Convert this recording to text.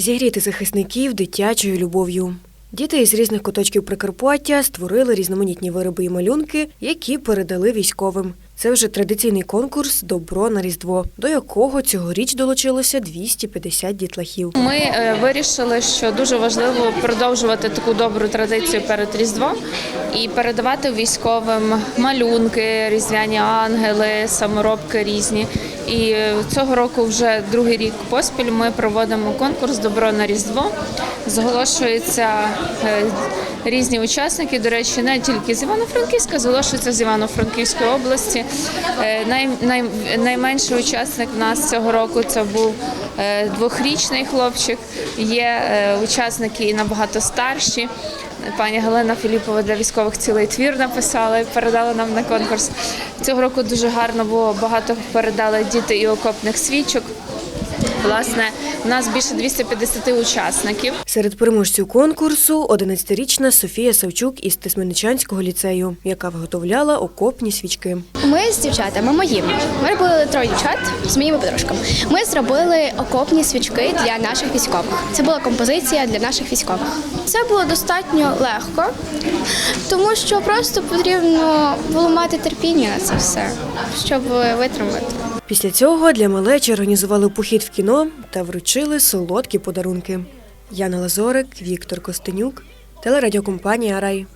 Зігріти захисників дитячою любов'ю. Діти із різних куточків Прикарпаття створили різноманітні вироби і малюнки, які передали військовим. Це вже традиційний конкурс Добро на Різдво, до якого цьогоріч долучилося 250 дітлахів. Ми е, вирішили, що дуже важливо продовжувати таку добру традицію перед Різдвом і передавати військовим малюнки, різдвяні ангели, саморобки різні. І е, цього року вже другий рік поспіль ми проводимо конкурс Добро на Різдво. Зголошуються е, різні учасники. До речі, не тільки з Івано-Франківська, зголошуються з Івано-Франківської області. Е, Най, най, найменший учасник в нас цього року це був двохрічний хлопчик. Є учасники і набагато старші. Пані Галина Філіпова для військових цілий твір написала і передала нам на конкурс. Цього року дуже гарно було багато передали діти і окопних свічок. Власне, у нас більше 250 учасників. Серед переможців конкурсу 11-річна Софія Савчук із Тисменичанського ліцею, яка виготовляла окопні свічки. Ми з дівчатами моїми. Ми робили троє дівчат з моїми подружками. Ми зробили окопні свічки для наших військових. Це була композиція для наших військових. Це було достатньо легко, тому що просто потрібно було мати терпіння на це все, щоб витримати. Після цього для малечі організували похід в кіно та вручили солодкі подарунки. Яна Лазорик, Віктор Костенюк, телерадіокомпанія Рай.